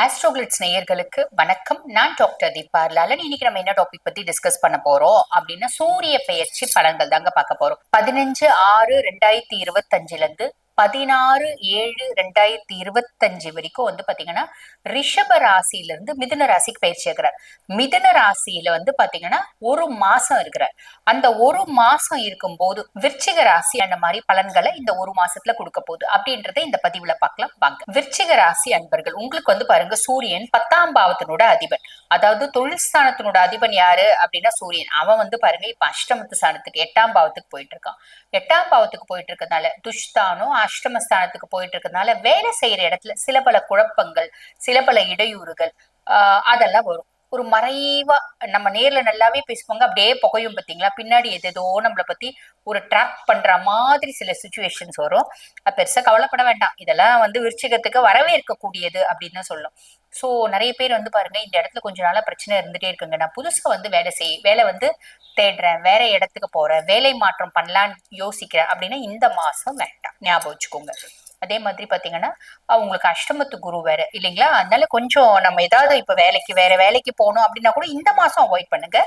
ஆஸ்ட்ரோகிளிட்ஸ் நேயர்களுக்கு வணக்கம். நான் டாக்டர் தீபா லாலன் இன்னைக்கு நம்ம என்ன டாபிக் பத்தி டிஸ்கஸ் பண்ண போறோம் அப்படின்னா சூரிய பெயர்ச்சி பலன்கள் தாங்க பார்க்க போறோம். பதினஞ்சு ஆறு ரெண்டாயிரத்தி இருபத்தஞ்சுல இருந்து பதினாறு ஏழு ரெண்டாயிரத்தி இருபத்தஞ்சு வரைக்கும் வந்து பாத்தீங்கன்னா ரிஷப ராசியில இருந்து மிதுன ராசிக்கு பயிற்சி இருக்கிறார் மிதுன ராசியில வந்து பாத்தீங்கன்னா ஒரு மாசம் இருக்கிறார். அந்த ஒரு மாசம் இருக்கும் போது விருச்சிக ராசி அந்த மாதிரி பலன்களை இந்த ஒரு மாசத்துல கொடுக்க போகுது. அப்படின்றத இந்த பதிவுல பார்க்கலாம். வாங்க. விருச்சிக ராசி அன்பர்கள் உங்களுக்கு வந்து பாருங்க சூரியன் பத்தாம் பாவத்தினோட அதிபன். அதாவது தொழில் ஸ்தானத்தினோட அதிபன் யாரு அப்படின்னா சூரியன். அவன் வந்து பாருங்க இப்ப அஷ்டமத்து ஸ்தானத்துக்கு எட்டாம் பாவத்துக்கு போயிட்டு இருக்கான். எட்டாம் பாவத்துக்கு போயிட்டு இருக்கனால துஷ்தானம் அஷ்டமஸ்தானத்துக்கு போயிட்டு இருக்கனால வேலை செய்யற இடத்துல சில பல குழப்பங்கள் சில பல இடையூறுகள் ஆஹ் அதெல்லாம் வரும். ஒரு மறைவா நம்ம நேர்ல நல்லாவே பேசுவாங்க அப்படியே புகையும் பார்த்தீங்களா? பின்னாடி எதேதோ நம்மளை பத்தி ஒரு ட்ராக் பண்ற மாதிரி சில சுச்சுவேஷன்ஸ் வரும். பெருசா கவலைப்பட வேண்டாம். இதெல்லாம் வந்து விருச்சிகத்துக்கு வரவே இருக்கக்கூடியது அப்படின்னு தான் சொல்லும். ஸோ நிறைய பேர் வந்து பாருங்க இந்த இடத்துல கொஞ்ச நாளாக பிரச்சனை இருந்துட்டே இருக்குங்க. நான் புதுசாக வந்து வேலை செய் வேலை வந்து தேடுறேன் வேற இடத்துக்கு போறேன் வேலை மாற்றம் பண்ணலான்னு யோசிக்கிறேன் அப்படின்னா இந்த மாசம் வேண்டாம். ஞாபகம் வச்சுக்கோங்க. அதே மாதிரி பாத்தீங்கன்னா அவங்களுக்கு அஷ்டமத்து குரு வேற இல்லைங்களா? அதனால கொஞ்சம் நம்ம ஏதாவது இப்ப வேலைக்கு வேற வேலைக்கு போகணும் அப்படின்னா கூட இந்த மாசம் அவாய்ட் பண்ணுங்க.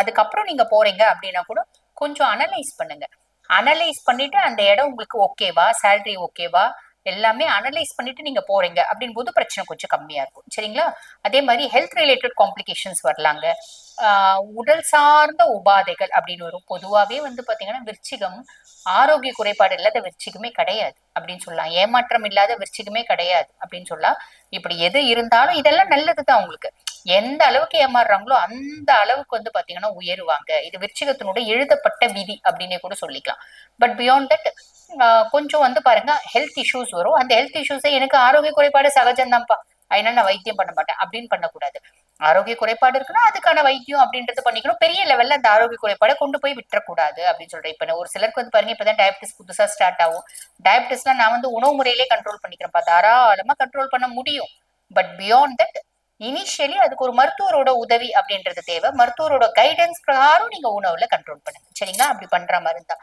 அதுக்கப்புறம் நீங்க போறீங்க அப்படின்னா கூட கொஞ்சம் அனலைஸ் பண்ணுங்க. அனலைஸ் பண்ணிட்டு அந்த இடம் உங்களுக்கு ஓகேவா சேலரி ஓகேவா எல்லாமே அனலைஸ் பண்ணிட்டு நீங்க போறீங்க அப்படின் போது பிரச்சனை கொஞ்சம் கம்மியா இருக்கும். சரிங்களா? அதே மாதிரி ஹெல்த் ரிலேட்டட் காம்ப்ளிகேஷன்ஸ் வரலாங்க. உடல் சார்ந்த உபாதைகள் அப்படின்னு வரும். பொதுவாகவே வந்து பாத்தீங்கன்னா விருச்சிகம் ஆரோக்கிய குறைபாடு இல்லாத விருச்சிகமே கிடையாது அப்படின்னு சொல்லலாம். ஏமாற்றம் இல்லாத விருச்சிகமே கிடையாது அப்படின்னு சொல்லலாம். இப்படி எது இருந்தாலும் இதெல்லாம் நல்லதுதான் உங்களுக்கு. எந்த அளவுக்கு ஏமாறுறாங்களோ அந்த அளவுக்கு வந்து பாத்தீங்கன்னா உயருவாங்க. இது விருச்சிகத்தினுடைய எழுதப்பட்ட விதி அப்படின்னே கூட சொல்லிக்கலாம். பட் பியாண்ட் தட் கொஞ்சம் வந்து பாருங்க ஹெல்த் இஷ்யூஸ் வரும். அந்த ஹெல்த் இஷ்யூஸை எனக்கு ஆரோக்கிய குறைபாடு சகஜம்தான்ப்பா. அதனால நான் வைத்தியம் பண்ண மாட்டேன். அப்படின்னு பண்ணக்கூடாது. ஆரோக்கிய குறைபாடு இருக்குன்னா அதுக்கான வைத்தியம் அப்படின்றது பண்ணிக்கணும். பெரிய லெவல்ல அந்த ஆரோக்கிய குறைபாடை கொண்டு போய் விட்டுறக்கூடாது அப்படின்னு சொல்றேன். இப்ப ஒரு சிலருக்கு வந்து பாருங்க இப்பதான் டயபிட்டிஸ் புதுசா ஸ்டார்ட் ஆகும். டயபிட்டிஸ்லாம் நான் வந்து உணவு முறையிலே கண்ட்ரோல் பண்ணிக்கிறேன்ப்பா தாராளமா கண்ட்ரோல் பண்ண முடியும். பட் பியாண்ட் தட் இனிஷியலி அதுக்கு ஒரு மருத்துவரோட உதவி அப்படின்றது தேவை. மருத்துவரோட கைடன்ஸ் பிரகாரம் நீங்க உணவுல கண்ட்ரோல் பண்ணுங்க. சரிங்களா? அப்படி பண்ற மாதிரி இருந்தா.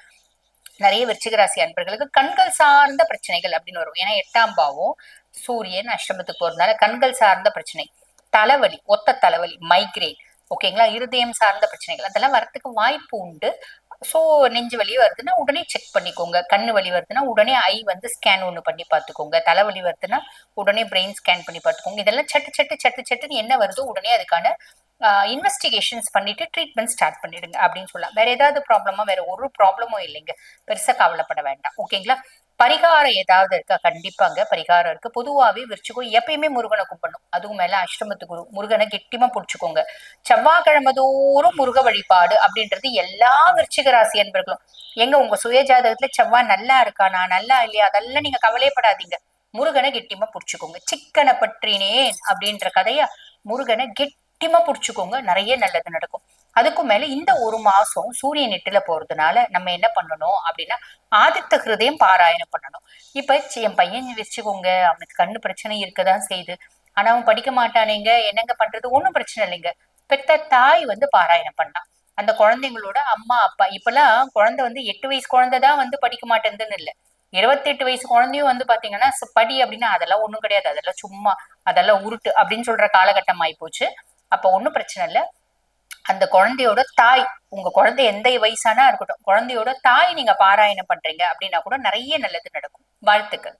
நிறைய விருச்சிகராசி அன்பர்களுக்கு கண்கள் சார்ந்த பிரச்சனைகள் அப்படின்னு வரும். ஏன்னா எட்டாம் பாவம் சூரியன் அஷ்டமத்துக்கு போறதுனால கண்கள் சார்ந்த பிரச்சனை. தலைவலி ஒத்த தலைவலி மைக்ரேன் ஓகேங்களா இருதயம் சார்ந்த பிரச்சனைகள். அதெல்லாம் வரத்துக்கு வாய்ப்பு உண்டு. ஸோ நெஞ்சு வலி வருதுன்னா உடனே செக் பண்ணிக்கோங்க. கண்ணு வலி வருதுன்னா உடனே ஐ வந்து ஸ்கேன் ஒன்று பண்ணி பார்த்துக்கோங்க. தலைவலி வருதுன்னா உடனே பிரெயின் ஸ்கேன் பண்ணி பார்த்துக்கோங்க. இதெல்லாம் சட்டு சட்டு சட்டு சட்டுன்னு என்ன வருதோ உடனே அதுக்கான இன்வெஸ்டிகேஷன்ஸ் பண்ணிட்டு ட்ரீட்மெண்ட் ஸ்டார்ட் பண்ணிடுங்க அப்படின்னு சொல்லலாம். வேற ஏதாவது ப்ராப்ளமா வேற ஒரு ப்ராப்ளமும் இல்லைங்க. பெருசாக கவலைப்பட வேண்டாம். ஓகேங்களா பரிகாரம் ஏதாவது இருக்கா? கண்டிப்பாங்க பரிகாரம் இருக்கு. பொதுவாகவே விரிச்சுக்கும் எப்பயுமே முருகனை கும்பிடணும். அதுவும் மேல அஷ்டமத்து குரு முருகனை கெட்டிமா பிடிச்சிக்கோங்க. செவ்வாய்க்கிழமை தோறும் முருக வழிபாடு அப்படின்றது எல்லா விருச்சிக ராசி அன்பர்களும். எங்க உங்க சுய ஜாதகத்துல செவ்வாய் நல்லா இருக்கானா நல்லா இல்லையா? அதெல்லாம் நீங்க கவலையப்படாதீங்க முருகனை கெட்டிமா பிடிச்சிக்கோங்க. சிக்கனை பற்றினேன் அப்படின்ற கதையா முருகனை கெட்டிமா பிடிச்சிக்கோங்க. நிறைய நல்லது நடக்கும். அதுக்கும் மேல இந்த ஒரு மாசம் சூரியன் எட்டுல போறதுனால நம்ம என்ன பண்ணணும் அப்படின்னா ஆதித்த ஹிருதயம் பாராயணம் பண்ணணும். இப்ப என் பையன் வச்சுக்கோங்க அவனுக்கு கண்ணு பிரச்சனை இருக்கதான் செய்யுது. ஆனா அவன் படிக்க மாட்டானேங்க என்னங்க பண்றது? ஒன்றும் பிரச்சனை இல்லைங்க. பெத்த தாய் வந்து பாராயணம் பண்ணான் அந்த குழந்தைங்களோட அம்மா அப்பா இப்பெல்லாம் குழந்தை வந்து எட்டு வயசு குழந்தைதான் வந்து படிக்க மாட்டேங்குதுன்னு இல்லை. இருபத்தெட்டு வயசு குழந்தையும் வந்து பாத்தீங்கன்னா படி அப்படின்னா அதெல்லாம் ஒண்ணும் கிடையாது. அதெல்லாம் சும்மா அதெல்லாம் உருட்டு அப்படின்னு சொல்ற காலகட்டம் ஆகி போச்சு அப்ப ஒண்ணும் பிரச்சனை இல்லை. அந்த குழந்தையோட தாய் உங்க குழந்தை எந்த வயசானா இருக்கட்டும் குழந்தையோட தாய் நீங்க பாராயணம் பண்றீங்க அப்படின்னா கூட நிறைய நல்லது நடக்கும். வாழ்த்துக்கள்.